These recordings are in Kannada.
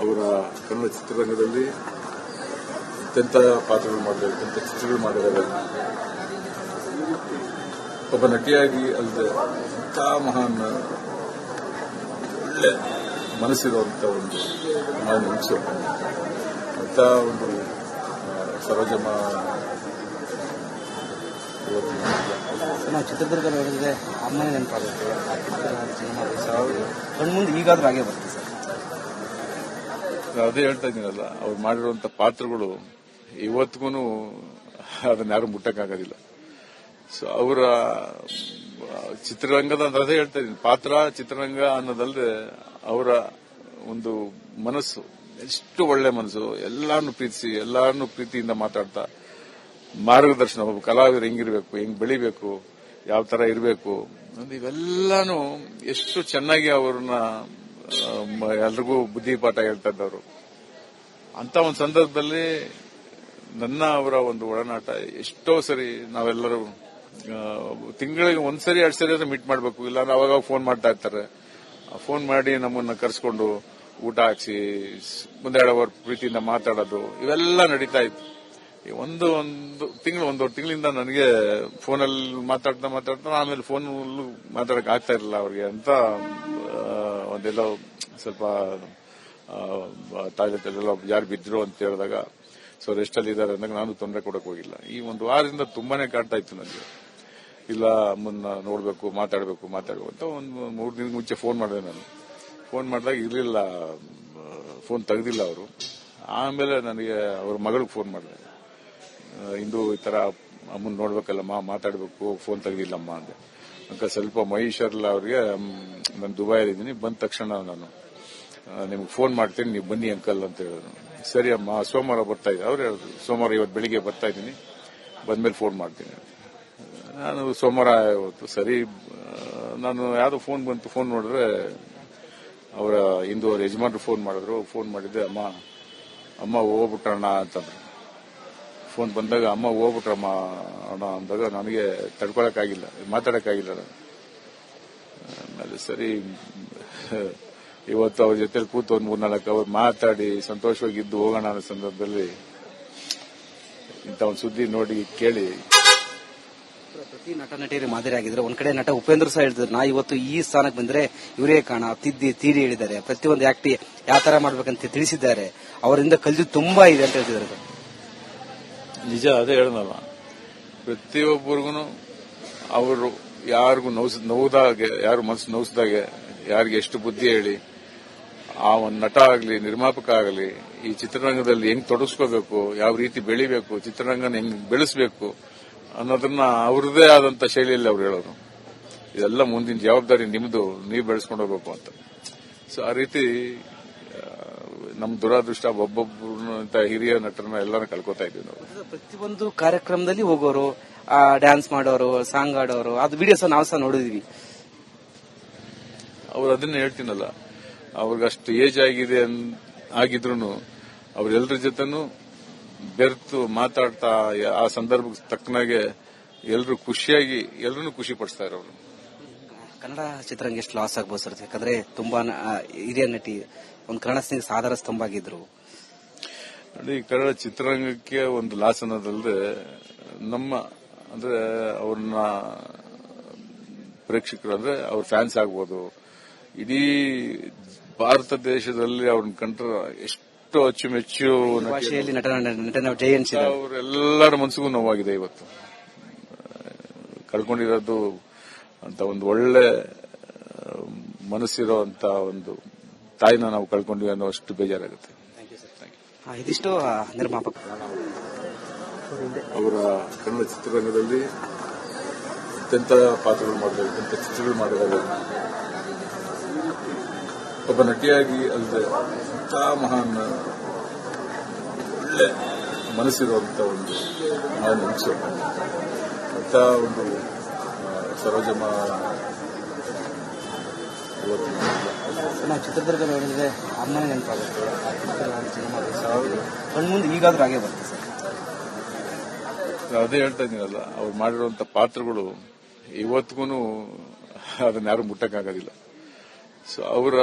ಅವರ ಕನ್ನಡ ಚಿತ್ರರಂಗದಲ್ಲಿ ಅತ್ಯಂತ ಪಾತ್ರಗಳು ಮಾಡಿದ್ದಾರೆ ಅತ್ಯಂತ ಚಿತ್ರಗಳು ಮಾಡಿದ್ದಾರೆ ಒಬ್ಬ ನಟಿಯಾಗಿ ಅಲ್ಲದೆ ಇಂಥ ಮಹಾನ್ ಒಳ್ಳೆ ಮನಸ್ಸಿರುವಂಥ ಒಂದು ಮಹಾನ್ ಹೆಂಗಸು ಅಂತ ಒಂದು ಸರೋಜಮ ಚಿತ್ರದುರ್ಗ ನೋಡಿದ್ರೆ ಅಮ್ಮನೇ ನೆನಪಾಗುತ್ತೆ ಕಣ್ಮುಂದೆ ಈಗಾದ್ರೂ ಹಾಗೆ ನಾನು ಅದೇ ಹೇಳ್ತಾ ಇದ್ದೀನಲ್ಲ, ಅವ್ರು ಮಾಡಿರುವಂತ ಪಾತ್ರಗಳು ಇವತ್ತಿಗೂ ಅದನ್ನ ಯಾರು ಮುಟ್ಟಕ್ಕಾಗೋದಿಲ್ಲ. ಸೊ ಅವರ ಚಿತ್ರರಂಗದ ಅಂದ್ರೆ ಅದೇ ಹೇಳ್ತಾ ಇದ್ದೀನಿ. ಪಾತ್ರ, ಚಿತ್ರರಂಗ ಅನ್ನೋದಲ್ಲದೆ ಅವರ ಒಂದು ಮನಸ್ಸು, ಎಷ್ಟು ಒಳ್ಳೆ ಮನಸ್ಸು ಎಲ್ಲಾರನ್ನು ಪ್ರೀತಿಸಿ ಎಲ್ಲಾರನ್ನು ಪ್ರೀತಿಯಿಂದ ಮಾತಾಡ್ತಾ, ಮಾರ್ಗದರ್ಶನ ಒಬ್ಬ ಕಲಾವಿದರು ಹೆಂಗಿರ್ಬೇಕು, ಹೆಂಗ್ ಬೆಳಿಬೇಕು, ಯಾವ ತರ ಇರಬೇಕು, ಇವೆಲ್ಲಾನು ಎಷ್ಟು ಚೆನ್ನಾಗಿ ಅವ್ರನ್ನ ಎಲ್ರಿಗೂ ಬುದ್ಧಿಪಾಠ ಹೇಳ್ತಾ ಇದ್ದವರು ಅಂತ ಒಂದು ಸಂದರ್ಭದಲ್ಲಿ ನನ್ನ ಅವರ ಒಂದು ಒಡನಾಟ ಎಷ್ಟೋ ಸರಿ ನಾವೆಲ್ಲರೂ ತಿಂಗಳಿಗೆ ಒಂದ್ಸರಿ ಎರಡು ಸರಿ ಅಂದ್ರೆ ಮೀಟ್ ಮಾಡಬೇಕು. ಇಲ್ಲ ಅವಾಗ ಫೋನ್ ಮಾಡ್ತಾ ಇರ್ತಾರೆ. ಫೋನ್ ಮಾಡಿ ನಮ್ಮನ್ನ ಕರೆಸ್ಕೊಂಡು ಊಟ ಹಾಕಿಸಿ ಒಂದೆರಡು ಅವರ್ ಪ್ರೀತಿಯಿಂದ ಮಾತಾಡೋದು, ಇವೆಲ್ಲ ನಡೀತಾ ಇತ್ತು. ಒಂದು ಒಂದು ತಿಂಗಳು ಒಂದೂವರೆ ತಿಂಗಳಿಂದ ನನಗೆ ಫೋನಲ್ಲಿ ಮಾತಾಡ್ತಾ ಮಾತಾಡ್ತಾ ಆಮೇಲೆ ಫೋನ್ ಮಾತಾಡಕ್ ಆಗ್ತಾ ಇರಲಿಲ್ಲ ಅವ್ರಿಗೆ ಅಂತ ಆ, ಒಂದೆಲ್ಲೋ ಸ್ವಲ್ಪ ಅಲ್ಲೆಲ್ಲ ಯಾರು ಬಿದ್ರು ಅಂತ ಹೇಳಿದಾಗ ಸೊ ರೆಸ್ಟ್ ಅಲ್ಲಿ ಇದ್ದಾರೆ ಅಂದಾಗ ನಾನು ತೊಂದರೆ ಕೊಡಕ್ ಹೋಗಿಲ್ಲ. ಈ ಒಂದು ವಾರದಿಂದ ತುಂಬಾನೇ ಕಾಡ್ತಾ ಇತ್ತು ನನಗೆ. ಇಲ್ಲ ಮುನ್ನ ನೋಡ್ಬೇಕು ಮಾತಾಡಬೇಕು ಮಾತಾಡಬೇಕು ಅಂತ ಒಂದು ಮೂರು ದಿನ ಮುಂಚೆ ಫೋನ್ ಮಾಡಿದೆ ನಾನು. ಫೋನ್ ಮಾಡಿದಾಗ ಇರಲಿಲ್ಲ ಫೋನ್ ತೆಗೆದಿಲ್ಲ ಅವರು. ಆಮೇಲೆ ನನಗೆ ಅವ್ರ ಮಗಳಿಗೆ ಫೋನ್ ಮಾಡಿದೆ. ಇಂದು ಈ ತರ ಅಮ್ಮನ್ ನೋಡ್ಬೇಕಲ್ಲಮ್ಮ, ಮಾತಾಡಬೇಕು ಫೋನ್ ತೆಗ್ದಿಲ್ಲಮ್ಮ ಅಂದೆ. ಅಂಕ ಸ್ವಲ್ಪ ಮಹೇಶ್ವರ್ಲ ಅವ್ರಿಗೆ ನಾನು ದುಬೈಲಿದ್ದೀನಿ ಬಂದ ತಕ್ಷಣ ನಾನು ನಿಮ್ಗೆ ಫೋನ್ ಮಾಡ್ತೀನಿ, ನೀವು ಬನ್ನಿ ಅಂಕಲ್ ಅಂತ ಹೇಳಿದ್ರು. ಸರಿ ಅಮ್ಮ, ಸೋಮವಾರ ಬರ್ತಾ ಇದ್ದೀನಿ ಅವ್ರು ಹೇಳಿದ್ರು, ಸೋಮವಾರ ಇವತ್ತು ಬೆಳಿಗ್ಗೆ ಬರ್ತಾ ಇದ್ದೀನಿ, ಬಂದ್ಮೇಲೆ ಫೋನ್ ಮಾಡ್ತೀನಿ ನಾನು ಸೋಮವಾರ ಇವತ್ತು ಸರಿ ನಾನು ಯಾವುದೋ ಫೋನ್ ಬಂತು ಫೋನ್ ನೋಡಿದ್ರೆ ಅವರ, ಇಂದು ಅವ್ರ ಯಜಮಾನ್ರು ಫೋನ್ ಮಾಡಿದ್ರು ಫೋನ್ ಮಾಡಿದ್ದೆ ಅಮ್ಮ ಅಮ್ಮ ಹೋಗ್ಬಿಟ್ಟಣ್ಣ ಅಂತಂದ್ರು. ಫೋನ್ ಬಂದಾಗ ಅಮ್ಮ ಹೋಗ್ಬಿಟ್ರಮ್ಮ ಅಣ್ಣ ಅಂದಾಗ ನನಗೆ ತಡ್ಕೊಳಕ್ಕಾಗಿಲ್ಲ, ಮಾತಾಡಕ್ಕಾಗಿಲ್ಲ. ಆಮೇಲೆ ಸರಿ, ಇವತ್ತು ಅವ್ರ ಜೊತೆ ಕೂತು ಒಂದು ಮೂರ್ನಾಲ್ಕು ಅವ್ರು ಮಾತಾಡಿ ಸಂತೋಷವಾಗಿ ಇದ್ದು ಹೋಗೋಣ ಅನ್ನೋ ಸಂದರ್ಭದಲ್ಲಿ ಇಂಥ ಒಂದು ಸುದ್ದಿ ನೋಡಿ ಕೇಳಿ ಪ್ರತಿ ನಟ ನಟಿಯರಿಗೆ ಮಾದರಿ ಆಗಿದ್ರೆ ಒಂದ್ ಕಡೆ ನಟ ಉಪೇಂದ್ರ ಸಹ ಹೇಳಿದ್ರು ನಾ ಇವತ್ತು ಈ ಸ್ಥಾನಕ್ಕೆ ಬಂದ್ರೆ ಇವರೇ ಕಾಣ, ತಿದ್ದಿ ತೀಡಿ ಹೇಳಿದ್ದಾರೆ ಪ್ರತಿಯೊಂದು ಆಕ್ಟಿ ಯಾವ ತರ ಮಾಡ್ಬೇಕಂತ ತಿಳಿಸಿದ್ದಾರೆ ಅವರಿಂದ ಕಲಿತು ತುಂಬಾ ಇದೆ ಅಂತ ಹೇಳ್ತಿದ್ದಾರೆ. ನಿಜ ಅದೇ ಹೇಳನಲ್ಲ ಪ್ರತಿಯೊಬ್ಬರಿಗೂ ಅವರು ಯಾರಿಗೂ ನೋವು ನೋವುದಾಗೆ, ಯಾರು ಮನಸ್ಸು ನೋವಿಸಿದಾಗೆ ಯಾರಿಗೆ ಎಷ್ಟು ಬುದ್ಧಿ ಹೇಳಿ, ಆ ಒಂದು ನಟ ಆಗಲಿ, ನಿರ್ಮಾಪಕ ಆಗಲಿ, ಈ ಚಿತ್ರರಂಗದಲ್ಲಿ ಹೆಂಗ್ ತೊಡಗಿಸ್ಕೋಬೇಕು ಯಾವ ರೀತಿ ಬೆಳಿಬೇಕು, ಚಿತ್ರರಂಗನ ಹೆಂಗ್ ಬೆಳೆಸಬೇಕು ಅನ್ನೋದನ್ನ ಅವ್ರದೇ ಆದಂತ ಶೈಲಿಯಲ್ಲಿ ಅವ್ರು ಹೇಳೋರು. ಇದೆಲ್ಲ ಮುಂದಿನ ಜವಾಬ್ದಾರಿ ನಿಮ್ದು, ನೀವು ಬೆಳೆಸ್ಕೊಂಡು ಹೋಗ್ಬೇಕು ಅಂತ. ಸೊ ಆ ರೀತಿ ಆ, ನಮ್ ದುರಾದೃಷ್ಟ ಒಬ್ಬೊಬ್ಬರು ಹಿರಿಯ ನಟರನ್ನ ಎಲ್ಲಾನು ಕಳ್ಕೊತಾ ಇದ್ದೀವಿ ನಾವು. ಪ್ರತಿಯೊಂದು ಕಾರ್ಯಕ್ರಮದಲ್ಲಿ ಹೋಗೋರು ಡ್ಯಾನ್ಸ್ ಮಾಡೋರು ಸಾಂಗ್ ಆಡೋರು ಅದು ವಿಡಿಯೋಸ್ ನಾವು ಸಹ ನೋಡಿದ್ವಿ. ಅವ್ರು ಅದನ್ನ ಹೇಳ್ತೀನಲ್ಲ ಅವ್ರಿಗಷ್ಟು ಏಜ್ ಆಗಿದೆ ಆಗಿದ್ರು ಅವ್ರೆಲ್ಲರ ಜೊತೆನೂ ಬೆರ್ತು ಮಾತಾಡ್ತಾ ಆ ಸಂದರ್ಭಕ್ಕೆ ತಕ್ಕನಾಗೆ ಎಲ್ಲರೂ ಖುಷಿಯಾಗಿ ಎಲ್ಲರೂ ಖುಷಿ ಪಡಿಸ್ತಾ ಇರೋರು. ಕನ್ನಡ ಚಿತ್ರರಂಗ ಎಷ್ಟು ಲಾಸ್ ಆಗ್ಬೋದು ಸರ್? ಯಾಕಂದ್ರೆ ತುಂಬಾ ಹಿರಿಯ ನಟಿ ಒಂದು ಕನ್ನಡ ಸಿಂಗ್ ಸಾಧಾರ ಸ್ತಂಭ ಆಗಿದ್ರು ನೋಡಿ ಕನ್ನಡ ಚಿತ್ರರಂಗಕ್ಕೆ ಒಂದು ಲಾಸ್ ಅನ್ನೋದಲ್ಲದೆ ನಮ್ಮ ಅಂದ್ರೆ ಅವ್ರನ್ನ ಪ್ರೇಕ್ಷಕರು ಅಂದ್ರೆ ಅವ್ರ ಫ್ಯಾನ್ಸ್ ಆಗ್ಬೋದು. ಇಡೀ ಭಾರತ ದೇಶದಲ್ಲಿ ಅವ್ರನ್ನ ಕಂಡ್ರ ಎಷ್ಟು ಅಚ್ಚುಮೆಚ್ಚು ಅವರೆಲ್ಲರ ಮನಸ್ಸಿಗೂ ನೋವಾಗಿದೆ ಇವತ್ತು. ಕಳ್ಕೊಂಡಿರೋದು ಅಂತ ಒಂದು ಒಳ್ಳೆ ಮನಸ್ಸಿರೋ ಅಂತ ಒಂದು ತಾಯಿನ ನಾವು ಕಳ್ಕೊಂಡ್ವಿ ಅನ್ನೋ ಅಷ್ಟು ಬೇಜಾರಾಗುತ್ತೆ ಇದಿಷ್ಟು ನಿರ್ಮಾಪಕ ಅವರ ಕನ್ನಡ ಚಿತ್ರರಂಗದಲ್ಲಿ ಅತ್ಯಂತ ಪಾತ್ರಗಳು ಮಾಡಿದ್ದಾರೆ ಅತ್ಯಂತ ಚಿತ್ರಗಳು ಮಾಡಿದ್ದಾರೆ ಒಬ್ಬ ನಟಿಯಾಗಿ ಅಲ್ಲದೆ ಇಂಥ ಮಹಾನ್ ಒಳ್ಳೆ ಮನಸ್ಸಿರುವಂತ ಒಂದು ಮಹಾನ್ ಮನುಷ್ಯ. ಅಂತ ಒಂದು ಸರೋಜಮ್ಮ ನಾವು ಚಿತ್ರದುರ್ಗ ನೋಡಿದ್ರೆ ಅಮ್ಮನೇ ನೆನಪಾಗುತ್ತೆ. ಸಿನಿಮಾ ಕಣ್ಮುಂದೆ ಈಗಾದ್ರೂ ಹಾಗೆ ಬರ್ತದೆ ಸರ್. ಅದೇ ಹೇಳ್ತಾ ಇದ್ದೀನಲ್ಲ, ಅವ್ರು ಮಾಡಿರುವಂತ ಪಾತ್ರಗಳು ಇವತ್ತಿಗೂ ಅದನ್ನ ಯಾರು ಮುಟ್ಟಕ್ಕಾಗೋದಿಲ್ಲ. ಸೊ ಅವರ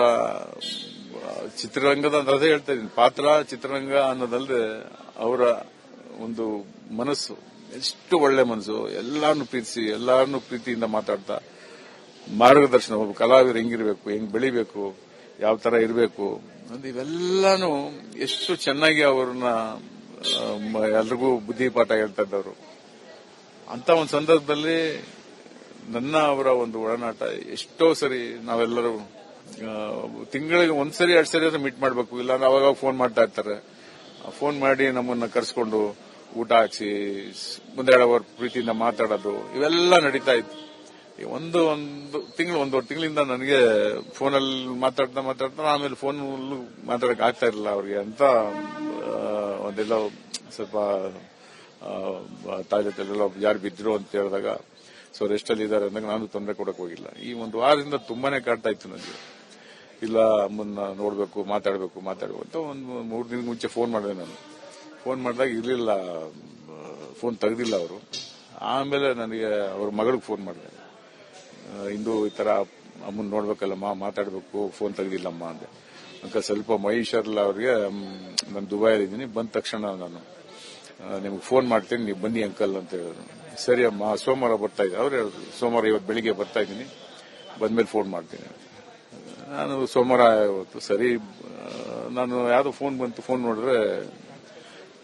ಚಿತ್ರರಂಗದ ಅಂದ್ರೆ ಅದೇ ಹೇಳ್ತಾ ಇದ್ದೀನಿ, ಪಾತ್ರ, ಚಿತ್ರರಂಗ ಅನ್ನೋದಲ್ಲದೆ ಅವರ ಒಂದು ಮನಸ್ಸು, ಎಷ್ಟು ಒಳ್ಳೆ ಮನಸ್ಸು ಎಲ್ಲಾರನ್ನು ಪ್ರೀತಿಸಿ ಎಲ್ಲಾರನ್ನು ಪ್ರೀತಿಯಿಂದ ಮಾತಾಡ್ತಾ ಮಾರ್ಗದರ್ಶನ ಒಬ್ಬ ಕಲಾವಿದರು ಹೆಂಗಿರಬೇಕು, ಹೆಂಗ್ ಬೆಳಿಬೇಕು, ಯಾವ ತರ ಇರಬೇಕು ಅಂದ್ರೆ ಇವೆಲ್ಲಾನು ಎಷ್ಟು ಚೆನ್ನಾಗಿ ಅವ್ರನ್ನ ಎಲ್ರಿಗೂ ಬುದ್ಧಿ ಪಾಠ ಹೇಳ್ತಾ ಇದ್ದವರು. ಅಂತ ಒಂದು ಸಂದರ್ಭದಲ್ಲಿ ನನ್ನ ಅವರ ಒಂದು ಒಡನಾಟ ಎಷ್ಟೋ ಸರಿ ನಾವೆಲ್ಲರೂ ತಿಂಗಳಿಗೆ ಒಂದ್ಸರಿ ಎರಡ್ ಸರಿ ಆದ್ರೆ ಮೀಟ್ ಮಾಡಬೇಕು. ಇಲ್ಲ ಅವಾಗ ಫೋನ್ ಮಾಡ್ತಾ ಇರ್ತಾರೆ. ಫೋನ್ ಮಾಡಿ ನಮ್ಮನ್ನ ಕರೆಸ್ಕೊಂಡು ಊಟ ಹಾಕ್ಸಿ ಮುಂದೆ ಅವರ್ ಪ್ರೀತಿಯಿಂದ ಮಾತಾಡೋದು, ಇವೆಲ್ಲ ನಡೀತಾ ಇತ್ತು. ಒಂದು ಒಂದು ತಿಂಗಳು ಒಂದೂವರೆ ತಿಂಗಳಿಂದ ನನಗೆ ಫೋನಲ್ಲಿ ಮಾತಾಡ್ತಾ ಮಾತಾಡ್ತಾ ಆಮೇಲೆ ಫೋನ್ ಮಾತಾಡಕ್ ಆಗ್ತಾ ಇರಲಿಲ್ಲ ಅವ್ರಿಗೆ ಅಂತ ಒಂದೆಲ್ಲ ಸ್ವಲ್ಪ ತಾಜತೆಲ್ಲ ಯಾರು ಬಿದ್ರು ಅಂತ ಹೇಳಿದಾಗ ಸೊ ರೆಸ್ಟ್ ಅಲ್ಲಿ ಇದ್ದಾರೆ ಅಂದಾಗ ನಾನು ತೊಂದರೆ ಕೊಡಕ್ ಹೋಗಿಲ್ಲ. ಈ ಒಂದು ವಾರದಿಂದ ತುಂಬಾನೇ ಕಾಡ್ತಾ ಇತ್ತು ನನಗೆ. ಇಲ್ಲ ಮುನ್ನ ನೋಡಬೇಕು, ಮಾತಾಡಬೇಕು ಮಾತಾಡಬೇಕು ಅಂತ ಒಂದು ಮೂರು ದಿನ ಮುಂಚೆ ಫೋನ್ ಮಾಡಿದೆ ನಾನು. ಫೋನ್ ಮಾಡಿದಾಗ ಇರಲಿಲ್ಲ ಫೋನ್ ತೆಗೆದಿಲ್ಲ ಅವರು. ಆಮೇಲೆ ನನಗೆ ಅವ್ರ ಮಗಳಿಗೆ ಫೋನ್ ಮಾಡಿದೆ. ಇಂದು ಈ ತರ ಅಮ್ಮನ್ ನೋಡ್ಬೇಕಲ್ಲಮ್ಮ ಮಾತಾಡ್ಬೇಕು ಫೋನ್ ತೆಗ್ದಿಲ್ಲಮ್ಮ ಅಂದೆ. ಅಂತ ಸ್ವಲ್ಪ ಮಹೇಶ್ವರ್ಲ ಅವ್ರಿಗೆ ನಾನು ದುಬೈಯಲ್ಲಿ ಇದ್ದೀನಿ, ಬಂದ ತಕ್ಷಣ ನಾನು ನಿಮ್ಗೆ ಫೋನ್ ಮಾಡ್ತೀನಿ, ನೀವು ಬನ್ನಿ ಅಂಕಲ್ ಅಂತ ಹೇಳಿದ್ರು. ಸರಿ ಅಮ್ಮ, ಸೋಮವಾರ ಬರ್ತಾ ಇದ್ದೆ. ಅವ್ರು ಹೇಳಿದ್ರು, ಸೋಮವಾರ ಇವತ್ತು ಬೆಳಿಗ್ಗೆ ಬರ್ತಾ ಇದ್ದೀನಿ, ಬಂದ್ಮೇಲೆ ಫೋನ್ ಮಾಡ್ತೀನಿ ನಾನು ಸೋಮವಾರ ಇವತ್ತು ಸರಿ ನಾನು ಯಾವ್ದು ಫೋನ್ ಬಂತು ಫೋನ್ ನೋಡಿದ್ರೆ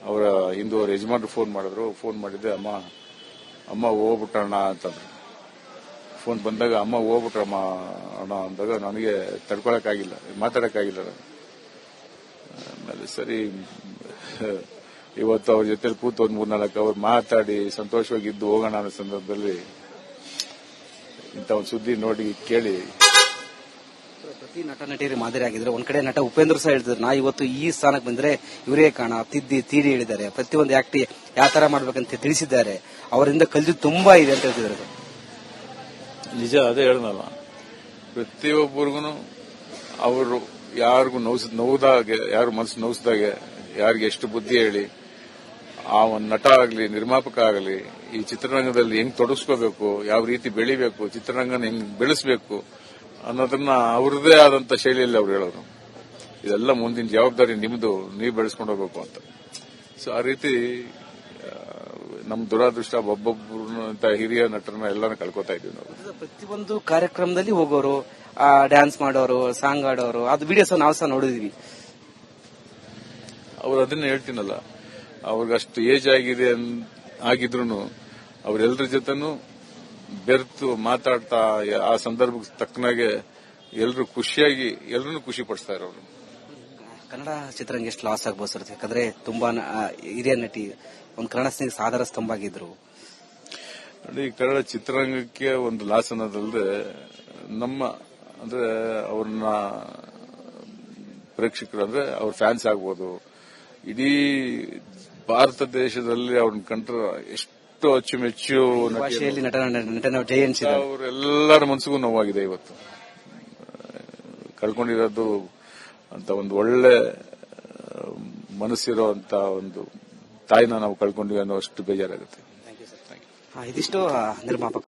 ಅವರ ಹಿಂದೂ ಅವ್ರ ಯಜಮಾನ್ರು ಫೋನ್ ಮಾಡಿದ್ರು ಫೋನ್ ಮಾಡಿದ್ದೆ, ಅಮ್ಮ ಅಮ್ಮ ಹೋಗ್ಬಿಟ್ಟಣ್ಣ ಅಂತಂದ್ರು. ಫೋನ್ ಬಂದಾಗ ಅಮ್ಮ ಹೋಗ್ಬಿಟ್ರಮ್ಮ ಅಣ್ಣ ಅಂದಾಗ ನನಗೆ ತಡ್ಕೊಳಕ್ಕಾಗಿಲ್ಲ, ಮಾತಾಡಕ್ಕಾಗಿಲ್ಲ. ಆಮೇಲೆ ಸರಿ, ಇವತ್ತು ಅವ್ರ ಜೊತೆ ಕೂತು ಒಂದ್ ಮೂರ್ನಾಲ್ಕು ಅವ್ರು ಮಾತಾಡಿ, ಸಂತೋಷವಾಗಿದ್ದು ಹೋಗೋಣ ಅನ್ನೋ ಸಂದರ್ಭದಲ್ಲಿ ಇಂಥ ಒಂದು ಸುದ್ದಿ ನೋಡಿ ಕೇಳಿ. ಪ್ರತಿ ನಟ, ನಟಿಯರಿ ಮಾದರಿ ಆಗಿದ್ರೆ ಒಂದ್ ಕಡೆ ನಟ ಉಪೇಂದ್ರ ಸಹ ಹೇಳ್ತಿದ್ರು, ನಾ ಇವತ್ತು ಈ ಸ್ಥಾನಕ್ಕೆ ಬಂದ್ರೆ ಇವರೇ ಕಾಣ, ತಿದ್ದಿ, ತೀಡಿ ಹೇಳಿದ್ದಾರೆ. ಪ್ರತಿಯೊಂದು ಆಕ್ಟಿ ಯಾವ ತರ ಮಾಡ್ಬೇಕಂತ ತಿಳಿಸಿದ್ದಾರೆ. ಅವರಿಂದ ಕಲಿತು ತುಂಬಾ ಇದೆ ಅಂತ ಹೇಳ್ತಿದ್ದಾರೆ ನಿಜ ಅದೇ ಹೇಳನಲ್ಲ ಪ್ರತಿಯೊಬ್ಬರಿಗೂ ಅವರು ಯಾರಿಗೂ ನೋವು ನೋವ್ದಾಗೆ, ಯಾರು ಮನಸ್ಸು ನೋವಿಸಿದಾಗೆ ಯಾರಿಗೆ ಎಷ್ಟು ಬುದ್ಧಿ ಹೇಳಿ, ಆ ಒಂದು ನಟ ಆಗಲಿ, ನಿರ್ಮಾಪಕ ಆಗಲಿ, ಈ ಚಿತ್ರರಂಗದಲ್ಲಿ ಹೆಂಗ್ ತೊಡಗಿಸ್ಕೋಬೇಕು, ಯಾವ ರೀತಿ ಬೆಳಿಬೇಕು, ಚಿತ್ರರಂಗನ ಹೆಂಗ್ ಬೆಳೆಸಬೇಕು ಅನ್ನೋದನ್ನ ಅವ್ರದೇ ಆದಂತ ಶೈಲಿಯಲ್ಲಿ ಅವ್ರು ಹೇಳೋರು. ಇದೆಲ್ಲ ಮುಂದಿನ ಜವಾಬ್ದಾರಿ ನಿಮ್ದು, ನೀವು ಬೆಳೆಸ್ಕೊಂಡು ಹೋಗ್ಬೇಕು ಅಂತ. ಸೊ ಆ ರೀತಿ ಆ, ನಮ್ ದುರಾದೃಷ್ಟ ಒಬ್ಬೊಬ್ಬರು ಅಂತ ಹಿರಿಯ ನಟರನ್ನ ಎಲ್ಲಾನು ಕಳ್ಕೊತಾ ಇದೀವಿ ನಾವು. ಪ್ರತಿಯೊಂದು ಕಾರ್ಯಕ್ರಮದಲ್ಲಿ ಹೋಗೋರು ಡ್ಯಾನ್ಸ್ ಮಾಡೋರು ಸಾಂಗ್ ಆಡೋರು ಅದು ವಿಡಿಯೋಸ್ ನಾವು ಸಹ ನೋಡಿದ್ವಿ. ಅವ್ರು ಅದನ್ನ ಹೇಳ್ತೀನಲ್ಲ ಅವ್ರಿಗಷ್ಟು ಏಜ್ ಆಗಿದೆ ಆಗಿದ್ರು ಅವರೆಲ್ಲರ ಜೊತೆನೂ ಬೆರ್ತು ಮಾತಾಡ್ತಾ ಆ ಸಂದರ್ಭಕ್ಕೆ ತಕ್ಕನಾಗೆ ಎಲ್ರು ಖುಷಿಯಾಗಿ ಎಲ್ರನ್ನೂ ಖುಷಿ ಪಡಿಸ್ತಾ ಇರೋರು. ಕನ್ನಡ ಚಿತ್ರರಂಗ ಎಷ್ಟು ಲಾಸ್ ಆಗ್ಬೋದು ಸರ್? ಯಾಕಂದ್ರೆ ತುಂಬಾ ಹಿರಿಯ ನಟಿ ಒಂದು ಕನ್ನಡ ಸ್ನೇಹ ಸಾಧಾರ ಸ್ತಂಭ ಆಗಿದ್ರು ನೋಡಿ ಕನ್ನಡ ಚಿತ್ರರಂಗಕ್ಕೆ ಒಂದು ಲಾಸ್ ಅನ್ನೋದಲ್ಲದೆ ನಮ್ಮ ಅಂದ್ರೆ ಅವ್ರನ್ನ ಪ್ರೇಕ್ಷಕರು ಅಂದ್ರೆ ಅವ್ರ ಫ್ಯಾನ್ಸ್ ಆಗ್ಬೋದು. ಇಡೀ ಭಾರತ ದೇಶದಲ್ಲಿ ಅವ್ರನ್ನ ಕಂಡ್ರೆ ಎಷ್ಟು ಅಚ್ಚುಮೆಚ್ಚು ಅವರೆಲ್ಲರ ಮನಸ್ಸಿಗೂ ನೋವಾಗಿದೆ ಇವತ್ತು. ಕಳ್ಕೊಂಡಿರೋದು ಅಂತ ಒಂದು ಒಳ್ಳೆ ಮನಸ್ಸಿರೋ ಅಂತ ಒಂದು ತಾಯಿನ ನಾವು ಕಳ್ಕೊಂಡ್ವಿ ಅನ್ನೋ ಅಷ್ಟು ಬೇಜಾರಾಗುತ್ತೆ ಇದಿಷ್ಟು ನಿರ್ಮಾಪಕ.